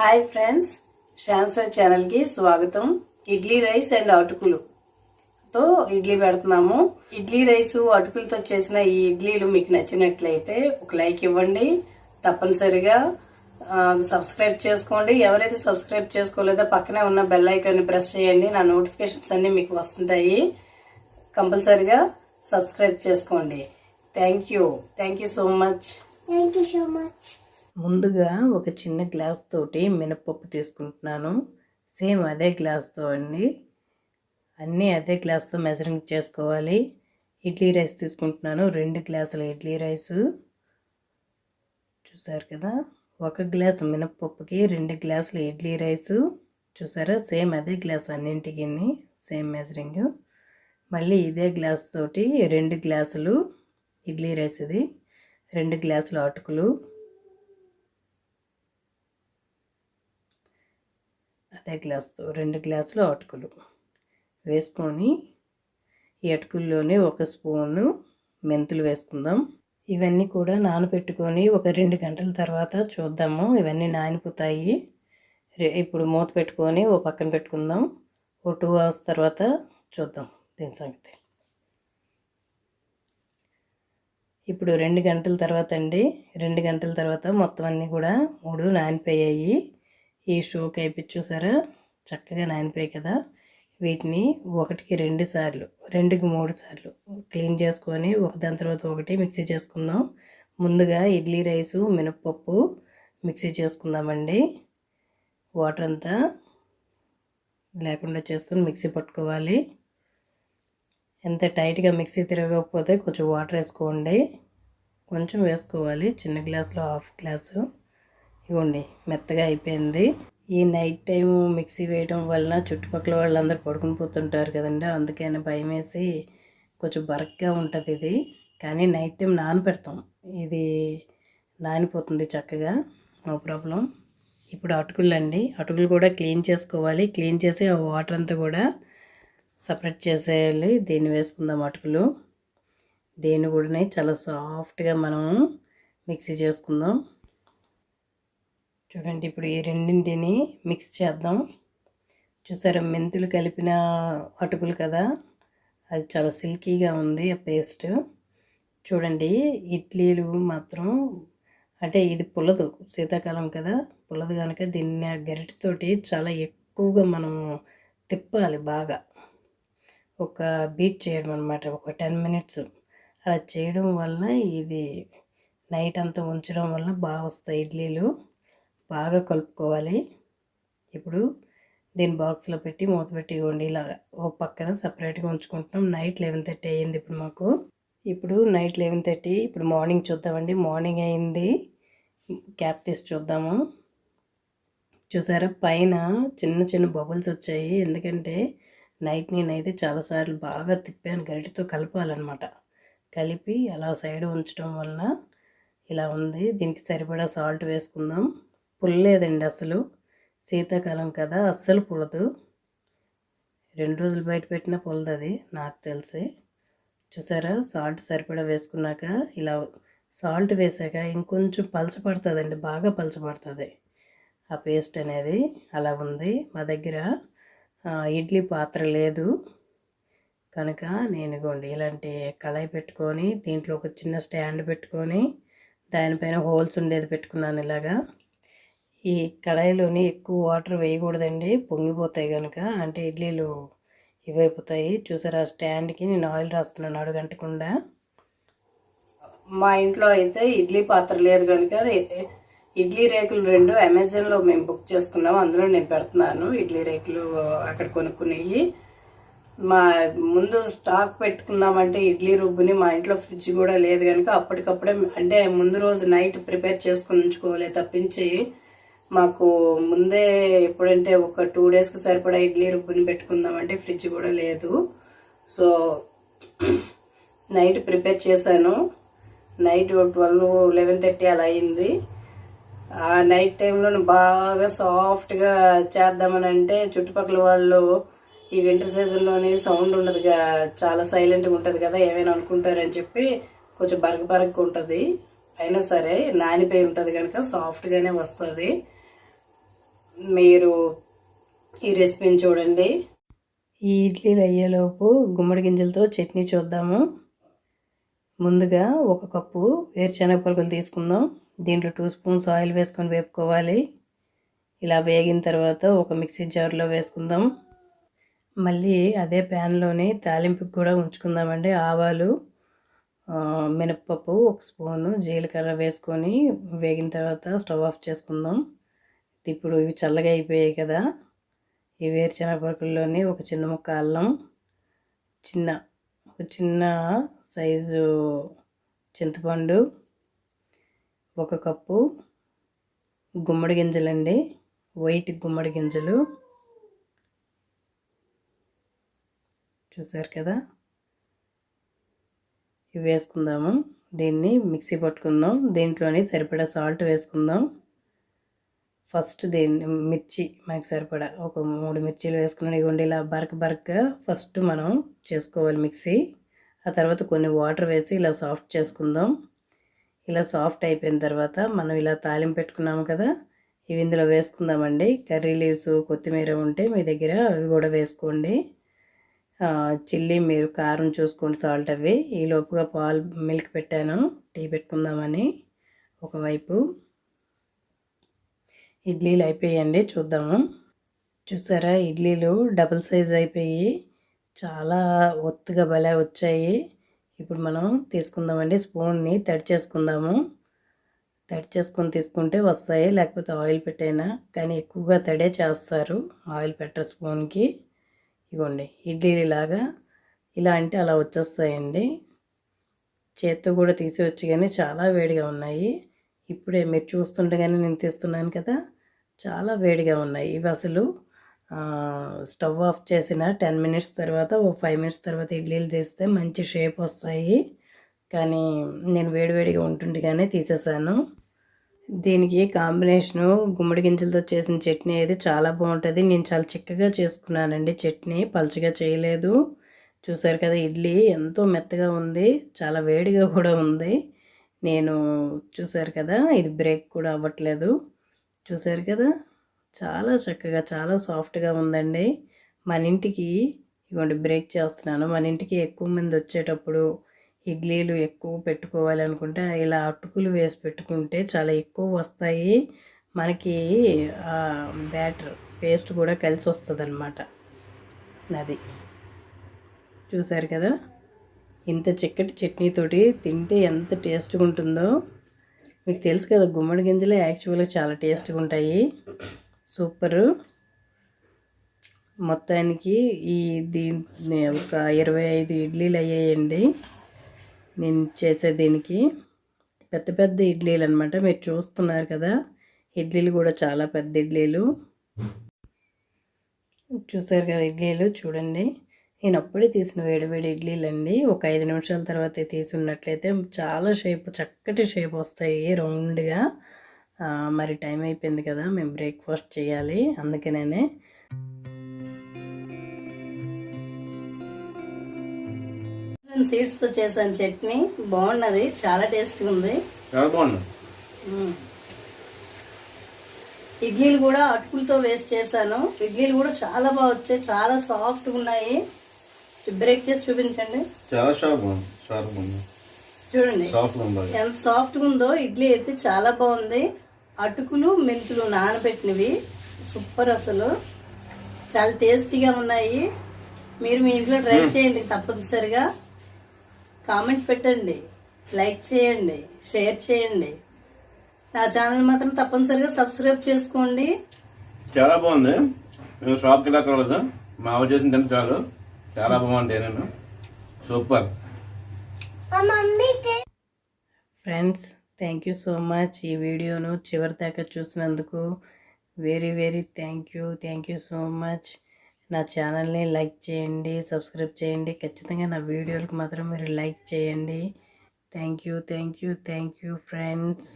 Hi friends షాన్సో ఛానల్కి స్వాగతం. ఇడ్లీ రైస్ అండ్ అటుకులు. తో ఇడ్లీ పెడుతున్నాము. ఇడ్లీ రైస్ అటుకులతో చేసిన ఈ ఇడ్లీలు మీకు నచ్చినట్లయితే ఒక లైక్ ఇవ్వండి. తప్పనిసరిగా సబ్స్క్రైబ్ చేసుకోండి. ఎవరైతే సబ్స్క్రైబ్ చేసుకోలేదో పక్కనే ఉన్న బెల్ ఐకాన్ని ప్రెస్ చేయండి. నా నోటిఫికేషన్స్ అన్ని మీకు వస్తుంటాయి. కంపల్సరిగా సబ్స్క్రైబ్ చేసుకోండి. Thank you. Thank you so much. Thank you so much ముందుగా ఒక చిన్న గ్లాస్ తోటి మినపప్పు తీసుకుంటున్నాను. సేమ్ అదే గ్లాస్తో అండి. అన్నీ అదే గ్లాస్తో మెజరింగ్ చేసుకోవాలి. ఇడ్లీ రైస్ తీసుకుంటున్నాను. రెండు గ్లాసుల ఇడ్లీ రైసు. చూసారు కదా? ఒక గ్లాసు మినపప్పుకి రెండు గ్లాసుల ఇడ్లీ రైసు. చూసారా? సేమ్ అదే గ్లాస్ అన్నింటికి సేమ్ మెజరింగ్. మళ్ళీ ఇదే గ్లాస్ తోటి రెండు గ్లాసులు ఇడ్లీ రైస్ ఇది. రెండు గ్లాసుల అటుకులు. అదే గ్లాస్తో రెండు గ్లాసులు అటుకులు వేసుకొని ఈ అటుకుల్లోనే ఒక స్పూను మెంతులు వేసుకుందాం. ఇవన్నీ కూడా నానబెట్టుకొని ఒక రెండు గంటల తర్వాత చూద్దాము. ఇవన్నీ నానిపోతాయి. ఇప్పుడు మూత పెట్టుకొని ఓ పక్కన పెట్టుకుందాం. ఓ టూ అవర్స్ తర్వాత చూద్దాం దీని సంగతి. ఇప్పుడు రెండు గంటల తర్వాత అండి. రెండు గంటల తర్వాత మొత్తం అన్నీ కూడా మూడు నానిపోయాయి. ఈ షోకి అయిపోయి చూసారా చక్కగా నానిపోయాయి కదా. వీటిని ఒకటికి రెండు సార్లు రెండుకి మూడు సార్లు క్లీన్ చేసుకొని ఒకదాని తర్వాత ఒకటి మిక్సీ చేసుకుందాం. ముందుగా ఇడ్లీ రైసు మినప్పప్పు మిక్సీ చేసుకుందామండి. వాటర్ అంతా లేకుండా చేసుకొని మిక్సీ పట్టుకోవాలి. ఎంత టైట్గా మిక్సీ తిరగకపోతే కొంచెం వాటర్ వేసుకోండి. కొంచెం వేసుకోవాలి చిన్న గ్లాసులో హాఫ్ గ్లాసు. ఇవ్వండి మెత్తగా అయిపోయింది. ఈ నైట్ టైం మిక్సీ వేయడం వలన చుట్టుపక్కల వాళ్ళందరూ పడుకుని పోతుంటారు కదండి. అందుకని భయం వేసి కొంచెం బరక్గా ఉంటుంది ఇది. కానీ నైట్ టైం నానబెడతాం ఇది నానిపోతుంది చక్కగా. నో ప్రాబ్లం ఇప్పుడు అటుకులు అండి అటుకులు కూడా క్లీన్ చేసుకోవాలి. క్లీన్ చేసి ఆ వాటర్ అంతా కూడా సపరేట్ చేసేయాలి. దీన్ని వేసుకుందాం అటుకులు. దీన్ని కూడా చాలా సాఫ్ట్గా మనం మిక్సీ చేసుకుందాం. చూడండి ఇప్పుడు ఈ రెండింటిని మిక్స్ చేద్దాం. చూసారా మెంతులు కలిపిన అటుకులు కదా? అది చాలా సిల్కీగా ఉంది ఆ పేస్ట్ చూడండి ఇడ్లీలు మాత్రం అంటే ఇది పుల్లదు శీతాకాలం కదా? పుల్లదు కనుక దీన్ని ఆ గరిటెతోటి చాలా ఎక్కువగా మనం తిప్పాలి బాగా. ఒక బీట్ చేయడం అనమాట ఒక టెన్ మినిట్స్ అలా చేయడం వల్ల ఇది నైట్ అంతా ఉంచడం వల్ల బాగా వస్తాయి ఇడ్లీలు. బాగా కలుపుకోవాలి. ఇప్పుడు దీని బాక్స్లో పెట్టి మూత పెట్టి ఇవ్వండి. ఇలాగా ఓ పక్కన సపరేట్గా ఉంచుకుంటున్నాం. నైట్ లెవెన్ థర్టీ అయ్యింది ఇప్పుడు మాకు. ఇప్పుడు నైట్ లెవెన్ థర్టీ ఇప్పుడు మార్నింగ్ చూద్దామండి. మార్నింగ్ అయింది క్యాప్ తీసి చూద్దాము. చూసారా? పైన చిన్న చిన్న బబుల్స్ వచ్చాయి. ఎందుకంటే నైట్ నేనైతే చాలాసార్లు బాగా తిప్పాను. గరిటితో కలపాలన్నమాట. కలిపి అలా సైడ్ ఉంచడం వలన ఇలా ఉంది. దీనికి సరిపడా సాల్ట్ వేసుకుందాం. పుల్లలేదండి అసలు. శీతాకాలం కదా అస్సలు పుల్లదు రెండు రోజులు బయట పెట్టినా పుల్లదు అది నాకు తెలిసి. చూసారా సాల్ట్ సరిపడా వేసుకున్నాక ఇలా సాల్ట్ వేసాక ఇంకొంచెం పలచపడుతుందండి బాగా పలచపడుతుంది ఆ పేస్ట్ అనేది అలా ఉంది. మా దగ్గర ఇడ్లీ పాత్ర లేదు. కనుక నేను ఇగోండి ఇలాంటి కళాయి పెట్టుకొని దీంట్లో ఒక చిన్న స్టాండ్ పెట్టుకొని దానిపైన హోల్స్ ఉండేది పెట్టుకున్నాను ఇలాగా. ఈ కళాయిలోని ఎక్కువ వాటర్ వేయకూడదండి. పొంగిపోతాయి కనుక అంటే ఇడ్లీలు ఇవైపోతాయి. చూసారా? స్టాండ్కి నేను ఆయిల్ రాస్తున్నాను అడుగంటకుండా మా ఇంట్లో అయితే ఇడ్లీ పాత్ర లేదు కనుక ఇడ్లీ రేకులు రెండు అమెజాన్లో మేము బుక్ చేసుకున్నాం. అందులో నేను పెడుతున్నాను ఇడ్లీ రేకులు అక్కడ కొనుక్కునేవి. మా ముందు స్టాక్ పెట్టుకుందామంటే ఇడ్లీ రుబ్బుని మా ఇంట్లో ఫ్రిడ్జ్ కూడా లేదు కనుక అప్పటికప్పుడే అంటే ముందు రోజు నైట్ ప్రిపేర్ చేసుకుని ఉంచుకోవాలి తప్పించి మాకు ముందే ఎప్పుడంటే ఒక టూ డేస్కి సరిపడా ఇడ్లీ రుబ్బుని పెట్టుకుందామంటే ఫ్రిడ్జ్ కూడా లేదు. సో నైట్ ప్రిపేర్ చేశాను. నైట్ ట్వెల్వ్ లెవెన్ థర్టీ అలా అయింది. ఆ నైట్ టైంలో బాగా సాఫ్ట్గా చేద్దామని అంటే చుట్టుపక్కల వాళ్ళు ఈ వింటర్ సీజన్లోనే సౌండ్ ఉండదుగా చాలా సైలెంట్గా ఉంటుంది కదా ఏమైనా అనుకుంటారని చెప్పి కొంచెం బరగ బరగ ఉంటుంది. అయినా సరే నానిపోయి ఉంటుంది కనుక సాఫ్ట్గానే వస్తుంది. మీరు ఈ రెసిపీని చూడండి. ఈ ఇడ్లీలు అయ్యేలోపు గుమ్మడి గింజలతో చట్నీ చూద్దాము. ముందుగా ఒక కప్పు వేరుశనగ పలుకులు తీసుకుందాం. దీంట్లో టూ స్పూన్స్ ఆయిల్ వేసుకొని వేపుకోవాలి. ఇలా వేగిన తర్వాత ఒక మిక్సీ జార్లో వేసుకుందాం. మళ్ళీ అదే ప్యాన్లోని తాలింపుకి కూడా ఉంచుకుందామండి. ఆవాలు మినప్పప్పు ఒక స్పూను జీలకర్ర వేసుకొని వేగిన తర్వాత స్టవ్ ఆఫ్ చేసుకుందాం. ఇప్పుడు ఇవి చల్లగా అయిపోయాయి కదా. ఈ వేరుశనగపరుకుల్లోని ఒక చిన్న ముక్క అల్లం చిన్న ఒక చిన్న సైజు చింతపండు ఒక కప్పు గుమ్మడి గింజలండి వైట్ గుమ్మడి గింజలు. చూసారు కదా? ఇవి వేసుకుందాము. దీన్ని మిక్సీ పట్టుకుందాం. దీంట్లోని సరిపడా సాల్ట్ వేసుకుందాం. ఫస్ట్ దేన్ని మిర్చి మనకి సరిపడా. ఒక మూడు మిర్చీలు వేసుకుని ఇవ్వండి ఇలా బరక బరకగా ఫస్ట్ మనం చేసుకోవాలి మిక్సీ. ఆ తర్వాత కొన్ని వాటర్ వేసి ఇలా సాఫ్ట్ చేసుకుందాం. ఇలా సాఫ్ట్ అయిపోయిన తర్వాత మనం ఇలా తాలింపు పెట్టుకున్నాము కదా ఇవి ఇందులో వేసుకుందామండి. కర్రీ లీవ్స్ కొత్తిమీర ఉంటే మీ దగ్గర అవి కూడా వేసుకోండి. చిల్లీ మీరు కారం చూసుకోండి సాల్ట్ అవి. ఈ లోపుగా పాలు మిల్క్ పెట్టాను. టీ పెట్టుకుందామని. ఒకవైపు ఇడ్లీలు అయిపోయాయండి చూద్దాము. చూసారా ఇడ్లీలు డబుల్ సైజ్ అయిపోయి చాలా ఒత్తుగా భలే వచ్చాయి. ఇప్పుడు మనం తీసుకుందామండి స్పూన్ని తడి చేసుకుందాము. తడి చేసుకొని తీసుకుంటే వస్తాయి లేకపోతే ఆయిల్ పెట్టైనా. కానీ ఎక్కువగా తడే చేస్తారు ఆయిల్ పెట్టరు స్పూన్కి. ఇగోండి ఇడ్లీలాగా ఇలా అంటే అలా వచ్చేస్తాయండి. చేత్తో కూడా తీసేవచ్చు కానీ చాలా వేడిగా ఉన్నాయి. ఇప్పుడే మీరు చూస్తుండగానే నేను తీస్తున్నాను కదా చాలా వేడిగా ఉన్నాయి. ఇవి అసలు స్టవ్ ఆఫ్ చేసిన టెన్ మినిట్స్ తర్వాత ఓ ఫైవ్ మినిట్స్ తర్వాత ఇడ్లీలు తీస్తే మంచి షేప్ వస్తాయి. కానీ నేను వేడివేడిగా ఉంటుండగానే తీసేసాను. దీనికి కాంబినేషను గుమ్మడి గింజలతో చేసిన చట్నీ అయితే చాలా బాగుంటుంది. నేను చాలా చిక్కగా చేసుకున్నానండి చట్నీ పలుచగా చేయలేదు. చూసారు కదా ఇడ్లీ ఎంతో మెత్తగా ఉంది చాలా వేడిగా కూడా ఉంది. నేను చూసారు కదా ఇది బ్రేక్ కూడా అవ్వట్లేదు. చూసారు కదా చాలా చక్కగా చాలా సాఫ్ట్గా ఉందండి. మన ఇంటికి ఇవ్వండి బ్రేక్ చేస్తున్నాను. మన ఇంటికి ఎక్కువ మంది వచ్చేటప్పుడు ఇడ్లీలు ఎక్కువ పెట్టుకోవాలి అనుకుంటే ఇలా అటుకులు వేసి పెట్టుకుంటే చాలా ఎక్కువ వస్తాయి. మనకి బ్యాటర్ పేస్ట్ కూడా కలిసి వస్తుంది అనమాట అది. చూసారు కదా? ఇంత చిక్కటి చట్నీతోటి తింటే ఎంత టేస్ట్గా ఉంటుందో మీకు తెలుసు కదా గుమ్మడి గింజలే యాక్చువల్గా చాలా టేస్ట్గా ఉంటాయి సూపరు. మొత్తానికి ఈ దీన్ని ఒక ఇరవై ఐదు ఇడ్లీలు అయ్యాయండి నేను చేసే దీనికి పెద్ద పెద్ద ఇడ్లీలు అనమాట మీరు చూస్తున్నారు కదా ఇడ్లీలు కూడా చాలా పెద్ద ఇడ్లీలు. చూసారు కదా ఇడ్లీలు చూడండి. నేను అప్పుడే తీసిన వేడివేడి ఇడ్లీలు అండి ఒక ఐదు నిమిషాల తర్వాత తీసి ఉన్నట్లయితే చాలా షేప్ చక్కటి షేప్ వస్తాయి రౌండ్గా. మరి టైం అయిపోయింది కదా మేము బ్రేక్ఫాస్ట్ చేయాలి. అందుకనే సీడ్స్తో చేశాను చట్నీ. బాగున్నది చాలా టేస్ట్గా ఉంది. ఇడ్లీలు కూడా అటుకులతో వేస్ట్ చేశాను. ఇడ్లీలు కూడా చాలా బాగా వచ్చాయి చాలా సాఫ్ట్గా ఉన్నాయి. బ్రేక్ చేసి చూపించండి. చాలా షార్ప్ చూడండి. ఎంత సాఫ్ట్గా ఉందో ఇడ్లీ అయితే చాలా బాగుంది. అటుకులు మెంతులు నానబెట్టినవి. సూపర్ అసలు. చాలా టేస్టీగా ఉన్నాయి. మీరు మీ ఇంట్లో ట్రై చేయండి తప్పనిసరిగా. కామెంట్ పెట్టండి. లైక్ చేయండి. షేర్ చేయండి. నా ఛానల్ మాత్రం తప్పనిసరిగా సబ్స్క్రైబ్ చేసుకోండి. చాలా బాగుంది. మేము షాప్కి వెళ్ళక్కర్లేదు మా ఆవిడ చేసిన తింటే చాలు. చాలా బాగుంది నేను super. Friends thank you so much ఈ వీడియోను చివరి దాకా చూసినందుకు very very thank you thank you so much నా ఛానల్ని లైక్ చేయండి సబ్స్క్రైబ్ చేయండి. ఖచ్చితంగా నా వీడియోలకు మాత్రం మీరు లైక్ చేయండి. Thank you thank you thank you friends